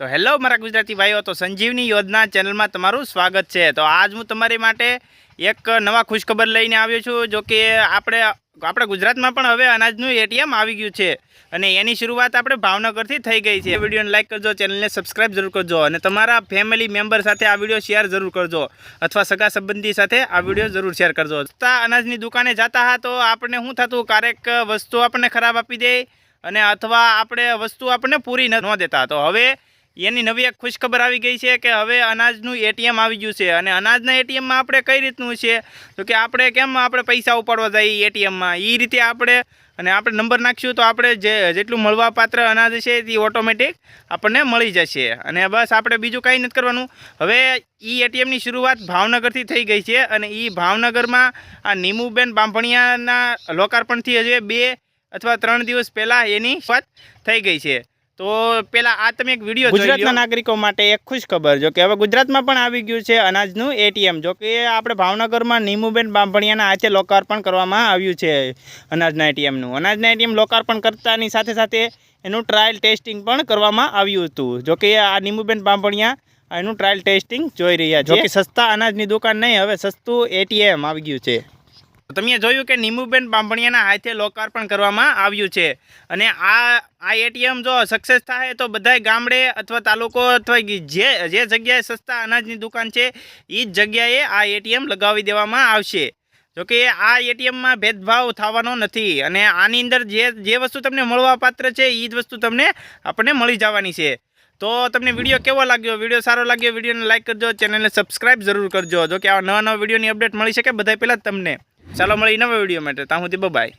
તો હેલો મારા ગુજરાતી ભાઈઓ, તો સંજીવની યોજના ચેનલમાં તમારું સ્વાગત છે. તો આજ હું તમારી માટે એક નવા ખુશખબર લઈને આવ્યો છું, જો કે આપણે, આપણા ગુજરાતમાં પણ હવે અનાજનું એટીએમ આવી ગયું છે. અને એની શરૂઆત આપણે ભાવનગરથી થઈ ગઈ છે. વિડીયોને લાઇક કરજો, ચેનલને સબસ્ક્રાઈબ જરૂર કરજો અને તમારા ફેમિલી મેમ્બર સાથે આ વીડિયો શેર જરૂર કરજો અથવા સગા સંબંધી સાથે આ વીડિયો જરૂર શેર કરજો. અનાજની દુકાને જતા હા તો આપણને શું થતું? ક્યારેક વસ્તુ આપણને ખરાબ આપી દે અને અથવા આપણે વસ્તુ આપણને પૂરી ન દેતા. તો હવે એની નવી એક ખુશખબર આવી ગઈ છે કે હવે અનાજનું એટીએમ આવી ગયું છે. અને અનાજના એટીએમમાં આપણે કઈ રીતનું છે? તો કે આપણે કેમ આપણે પૈસા ઉપાડવા જઈએ એટીએમમાં? એ રીતે આપણે, અને આપણે નંબર નાખીશું તો આપણે જે, જેટલું મળવાપાત્ર અનાજ છે એ ઓટોમેટિક આપણને મળી જશે. અને બસ આપણે બીજું કાંઈ નથી કરવાનું. હવે એ એટીએમની શરૂઆત ભાવનગરથી થઈ ગઈ છે. અને એ ભાવનગરમાં આ નીમુબેન બાંભણિયાના લોકાર્પણથી હજુ બે અથવા ત્રણ દિવસ પહેલાં એની શરૂઆત થઈ ગઈ છે. તો પેલા આ તમે એક વીડિયો ગુજરાતના નાગરિકો માટે એક ખુશ ખબર જો કે હવે ગુજરાતમાં પણ આવી ગયું છે અનાજનું એટીએમ. જો કે આપણે ભાવનગરમાં નીમુબેન બાંભણિયાના હાથે લોકાર્પણ કરવામાં આવ્યું છે અનાજના એટીએમનું. અનાજના એટીએમ લોકાર્પણ કરતાની સાથે સાથે એનું ટ્રાયલ ટેસ્ટિંગ પણ કરવામાં આવ્યું હતું. જો કે આ નીમુબેન બાંભણિયા એનું ટ્રાયલ ટેસ્ટિંગ જોઈ રહ્યા છે. જો કે સસ્તા અનાજની દુકાન નહીં હવે સસ્તું એટીએમ આવી ગયું છે. તમે જોયું કે નીમુબેન બાંભણિયાના હાથે લોકાર્પણ કરવામાં આવ્યું છે. અને આ આ એટીએમ જો સક્સેસ થાય તો બધાય ગામડે અથવા તાલુકો અથવા જે જે જગ્યાએ સસ્તા અનાજની દુકાન છે એ જ જગ્યાએ આ એટીએમ લગાવી દેવામાં આવશે. જોકે આ એટીએમમાં ભેદભાવ થવાનો નથી અને આની અંદર જે જે વસ્તુ તમને મળવા પાત્ર છે એ જ વસ્તુ તમને આપણને મળી જવાની છે. તો તમને વીડિયો કેવો લાગ્યો? વીડિયો સારો લાગ્યો, વિડીયોને લાઈક કરજો, ચેનલને સબસ્ક્રાઈબ જરૂર કરજો. જો કે આવા નવા નવા વિડીયોની અપડેટ મળી શકે બધા પહેલાં તમને. ચાલો મળી નવા વીડિયો માટે. ત્યાં સુધી બાય